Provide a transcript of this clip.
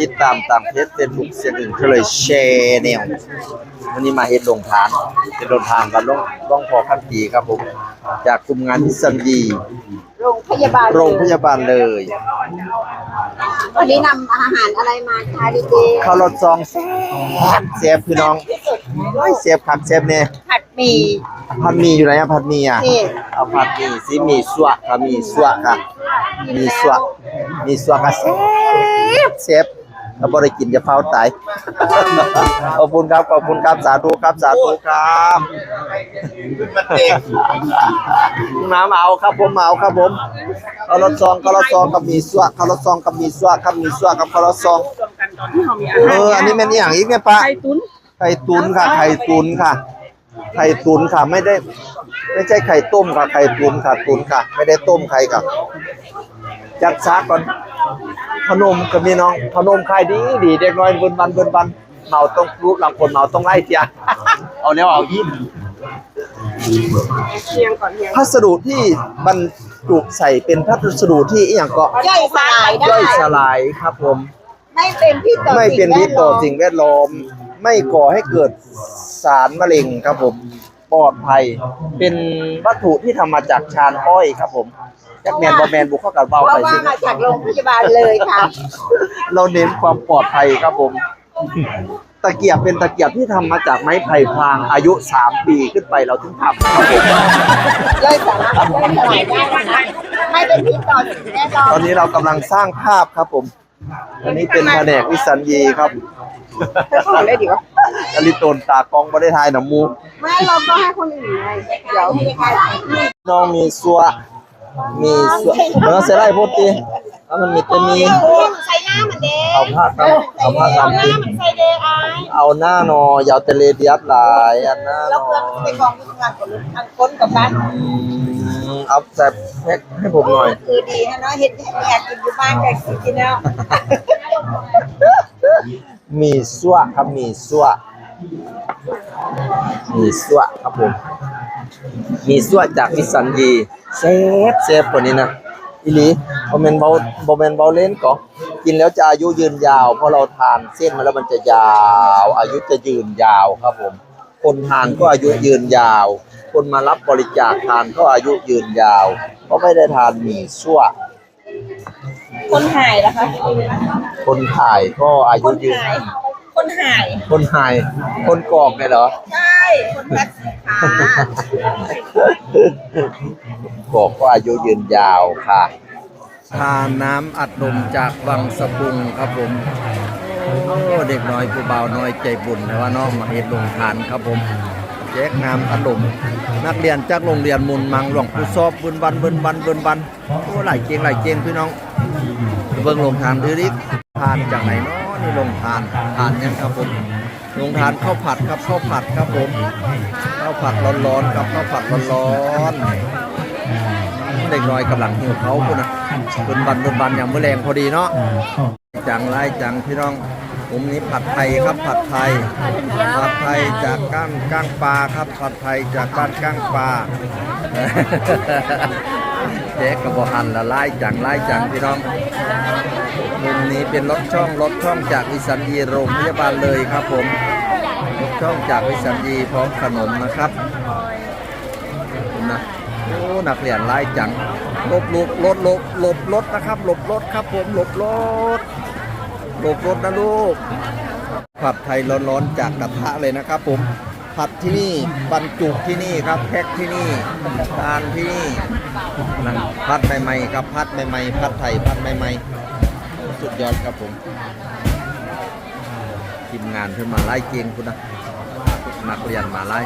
ติดตามตามเพจเฟซบุ๊กเสียงอื่นก็เลยแชร์แนววันนี้มาเฮ็ดลงทานเฮ็ดลงทานกันลงลงพอขั้นปีครับผม จากกลุ่มงานที่สัญญีโรงพยาบาลโรงพยาบาลเลย วันนี้นำอาหารอะไรมาคะดีเจข้าวรถซองแซ่บแซ่บพี่น้องโอ้ยแซ่บคักแซ่บเนี่ยผัดหมี่ผัดหมี่อยู่ไหนอะผัดหมี่อะนี่เอาผัดหมี่สิหมี่สวะค่ะหมี่สวะค่ะหมี่สวะหมี่สวะค่ะแซ่บแซ่บ ถ้าบ่ได้กินจะเฝ้าตาย ขอบคุณครับ ขอบคุณครับ สาธุครับ สาธุครับน้ำเอาครับผมเอาครับผมข้าวรถซองข้าวรถซองกับหมี่สวะข้าวรถซองกับหมี่สวะครับหมี่สวะกับข้าวรถซองเออ อันนี้เป็นอหย่างอีกเนี่ยปะไข่ตุ๋นไข่ตุนค่ะ ไข่ตุนค่ะ ไข่ตุนค่ะ ไม่ได้ ไม่ใช่ไข่ต้มค่ะ ไข่ตุนค่ะ ตุนค่ะ ไม่ได้ต้มไข่ค่ะ จัดซาก่อน ขนมก็มีน้องขนมขายดีดีเด็กน้อยเบินบันเบินบันเมาต้องรู้หลังคนเมาต้องไล่เทียเอาแล้วเอายิ้มเชียงก่อนเชียงพัสดุที่บรรจุใส่เป็นพัสดุที่อหย่างก็ย่อยสลายได้ย่อยสลายครับผม ไม่เป็นพิษต่อไม่เป็นพิษต่อสิ่สิ่งแวดล้อม ไม่ก่อให้เกิดสารมะเร็งครับผมปลอดภัย เป็นวัตถุที่ทำมาจากชานอ้อยครับผม จากแมนบอแมนบุกเข้ากับเพเบาราะไปว่าสิมาจากโรงพยาบาลเลยค่ะเราเน้นความปลอดภัยครับผม ตะเกียบเป็นตะเกียบที่ทำมาจากไม้ไผ่พรางอายุ 3 ปีขึ้นไปเราถึงทำครับผมย่อยสลายย่อยสลายได้นะคะไม่เป็นพิษต่อสิ่งแวดล้อตอมนนี้เรากำลังสร้างภาพครับผม อันนี้เป็นแผนกวิสัญญีครับเขาบอกได้ดีวะอลิโตนตากองบได้ทายหนามู ไม่เราก็ให้คนอื่นไงเดี๋ยวให้ใคร น้องมีสัว มีสัวเออเสียได้พูดดีแล้วมันมีแต่มีใส่หน้ามันเด้เอาผ้าตำเอาผ้าตำกินใส่เดย์ไอเอาหน้านอยาวเตเลเดียสหลายอันหน้าแล้วนเพื่อนอไปกองที่ทำงานกับทางคนกับบ้านอืมเอาใส่แพ็คให้ผมหน่อย คือดีฮะเนาะเห็นอยากกินอยู่บ้านอยากกินแล้วมีสัวครับมีสัวมีสัวครับผมมีสัวจากวิสัญญี เซฟเซฟกว่านี้นะอีหลีบอมเมนเบาบอมเมนเบาเล่นก็กินแล้วจะอายุยืนยาว เพราะเราทานเส้นมาแล้วมันจะยาว อายุจะยืนยาวครับผม คนทานก็อายุยืนยาว คนมารับบริจาคทานก็อายุยืนยาว เพราะไม่ได้ทานหมี่ซั่วคนหายนะคะ คนถ่ายก็อายุยืน คนหาย คนหาย คนกรอกเนี่ยเหรอ ใช่ คนแพ็คสินค้าบอกว่าอายุยืนยาวค่ะ ทานน้ำอัดลมจากวังสะพุงครับผม โอ้เด็กน้อยผู้เบาน้อยใจบุญแต่ว่าน้องมาเฮ็ดลงทานครับผมแจกน้ำอัดลมนักเรียนจากโรงเรียนมุนมังหลวงปู่ซอบบุญบันบุญบันบุญบันโอ้หลายเจงหลายเจงพี่น้องเบิ่งลงทานดูดิทานจากไหนเนาะนี่ลงทานทานยังครับผม ลงทานข้าวผัดครับข้าวผัดครับผมข้าวผัดร้อนๆครับข้าวผัดร้อนๆเด็กน้อยกำลังหิวเขาคุณนะบนบันบนบันอย่างเมื่อแรงพอดีเนาะจังไรจังพี่น้องผมนี้ผัดไทยครับผัดไทยผัดไทยจากก้างก้างปลาครับผัดไทยจากบ้านก้างปลาเจ๊กระบอกหันละไล่จังไล่จังพี่น้อง มุมนี้เป็นรถช่องรถช่องจากวิสัญญีโรงพยาบาลเลยครับผมรถช่องจากวิสัญญีพร้อมขนมนะครับนะโอ้นักเรียนไล่จังหลบหลบรถหลบหลบรถนะครับหลบรถครับผมหลบรถหลบรถนะลูกผัดไทยร้อนๆจากกระทะเลยนะครับผมผัดที่นี่บรรจุที่นี่ครับแพ็คที่นี่ทานที่นี่นั่นผัดใหม่ๆครับผัดใหม่ๆผัดไทยผัดใหม่ๆ สุดยอดครับผมทีมงานเพิ่นมาไล่เกียงคุณนะนักเรียนมาไล่